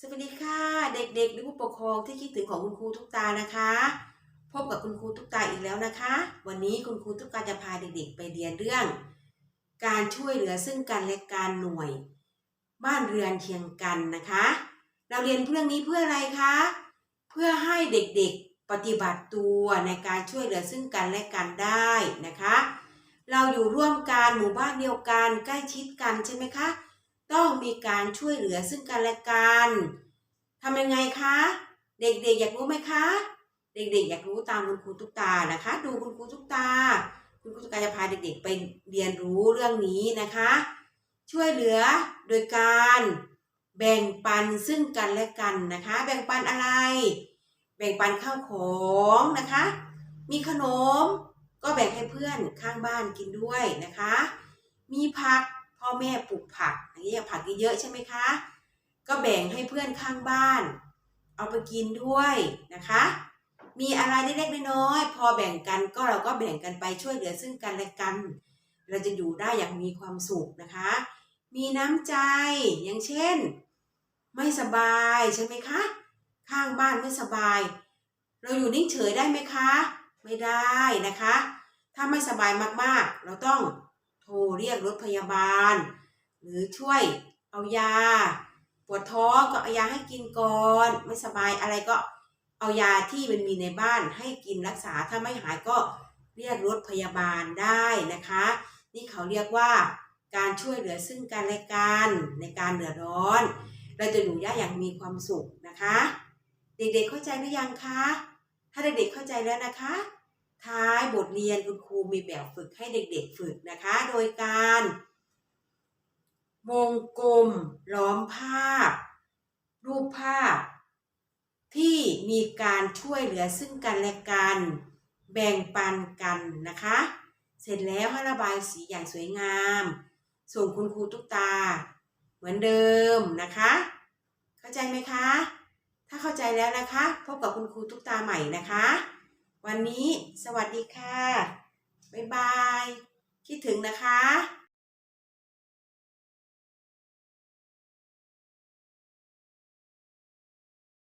สวัสดีค่ะ เด็กๆหรือผู้ปกครองที่คิดถึงของคุณครูทุกตานะคะ พบกับคุณครูทุกตาอีกแล้วนะคะ วันนี้คุณครูทุกตาจะพาเด็กๆ ไปเรียนเรื่อง การช่วยเหลือซึ่งกันและการหน่วย บ้านเรือนเคียงกันนะคะ เราเรียนเรื่องนี้เพื่ออะไรคะเพื่อให้เด็กๆปฏิบัติตัวในการช่วยเหลือซึ่งกันและกันได้นะคะ เราอยู่ร่วมกันหมู่บ้านเดียวกันใกล้ชิดกันใช่ไหมคะ ต้องมีการช่วยเหลือซึ่งกันและกันทำยังไงคะ เด็กๆอยากรู้ไหมคะ เด็กๆอยากรู้ตามคุณครูทุกตานะคะ ดูคุณครูทุกตา คุณครูทุกตาจะพาเด็กๆไปเรียนรู้เรื่องนี้นะคะ ช่วยเหลือโดยการแบ่งปันซึ่งกันและกันนะคะ แบ่งปันอะไร แบ่งปันข้าวของนะคะ มีขนมก็แบ่งให้เพื่อนข้างบ้านกินด้วยนะคะ มีผัก พ่อแม่ปลูกผักอย่างนี้ยผักเยอะใช่ไหมคะ ก็แบ่งให้เพื่อนข้างบ้าน เอาไปกินด้วยนะคะ มีอะไรเล็กๆน้อยๆพอแบ่งกันก็เราก็แบ่งกันไปช่วยเหลือซึ่งกันและกัน เราจะอยู่ได้อย่างมีความสุขนะคะ มีน้ำใจอย่างเช่น ไม่สบายใช่ไหมคะ ข้างบ้านไม่สบาย เราอยู่นิ่งเฉยได้ไหมคะ ไม่ได้นะคะ ถ้าไม่สบายมากๆ เราต้อง โทรเรียกรถพยาบาล หรือช่วยเอายา ปวดท้องก็เอายาให้กินก่อน ไม่สบายอะไรก็เอายาที่มันมีในบ้านให้กินรักษาถ้าไม่หายก็เรียกรถพยาบาลได้นะคะ นี่เขาเรียกว่าการช่วยเหลือซึ่งกันและกันในการเดือดร้อนเราจะอยู่ได้อย่างมีความสุขนะคะ เด็กๆเข้าใจหรือยังคะ ถ้าเด็กๆเข้าใจแล้วนะคะ ท้ายบทเรียนคุณครูมีแบบฝึกให้เด็กๆฝึกนะคะ โดยการวงกลมล้อมภาพ รูปภาพ ที่มีการช่วยเหลือซึ่งกันและกัน แบ่งปันกันนะคะ เสร็จแล้วให้ระบายสีอย่างสวยงาม ส่งคุณครูตุ๊กตา เหมือนเดิมนะคะ เข้าใจไหมคะ ถ้าเข้าใจแล้วนะคะ พบกับคุณครูตุ๊กตาใหม่นะคะ วันนี้สวัสดีค่ะ บ๊ายบาย คิดถึงนะคะ